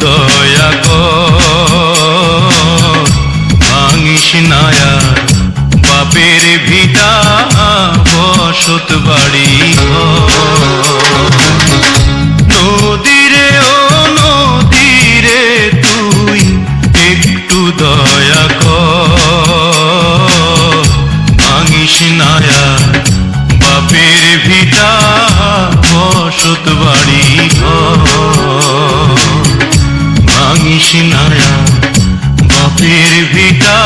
দয়া ভাঙিস নায়া বাপের ভিটা বসত বাড়ি নদীরে ও নদীরে তুই একটু দয়া ভাঙিস নায়া বাপের ভিটা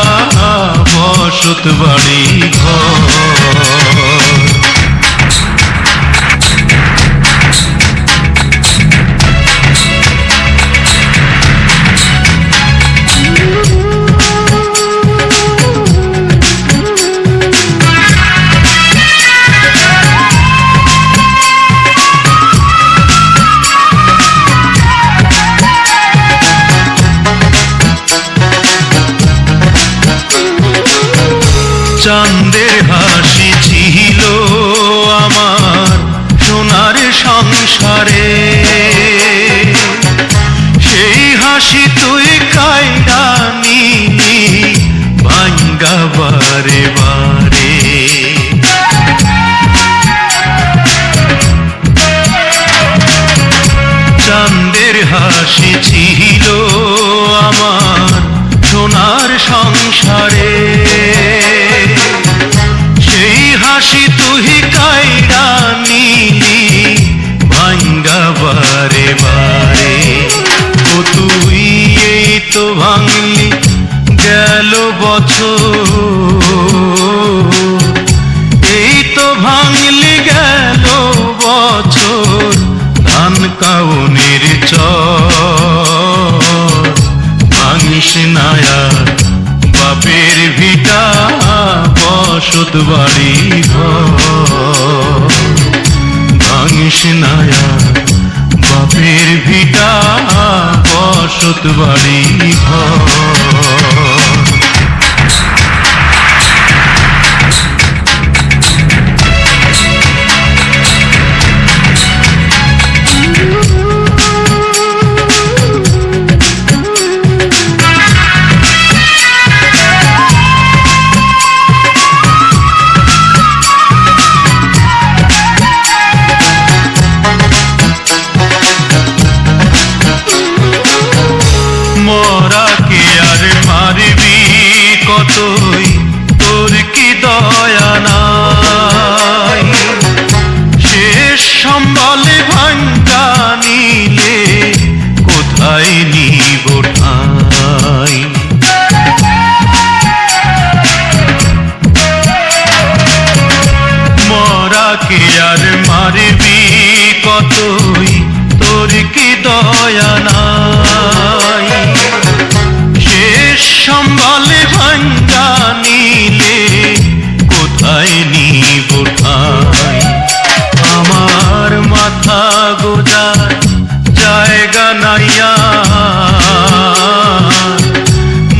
বসত বাড়ি ঘর। চাঁদের হাসি ছিল আমার সোনার সংসারে। সেই হাসি তুই কায়রা নিলি ভাঙ্গা বারে বারে। গেল বছর। এই তো ভাঙলি গেল বছর, ধান কাউনের চর। ভাঙিস নায়ার বাপের ভিটা, বসত বাড়ি ঘর। নায়ার বাপের ভিটা, বসত বাড়ি ঘর। মারবি কতই? তোর কি দয়া নাই? শেষ সম্বলে ভাঙ্গা নিলে কোথায় নিব আমার মাথা গোজার জায়গা নাইয়া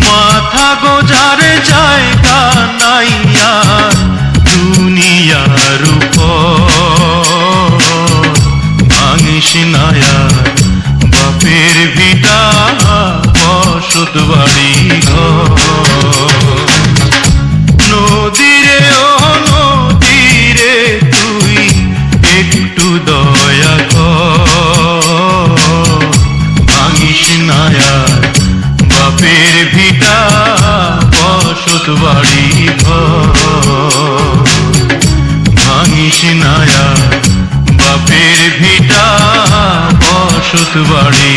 মাথা গোজার জায়গা নাইয়া নায়ার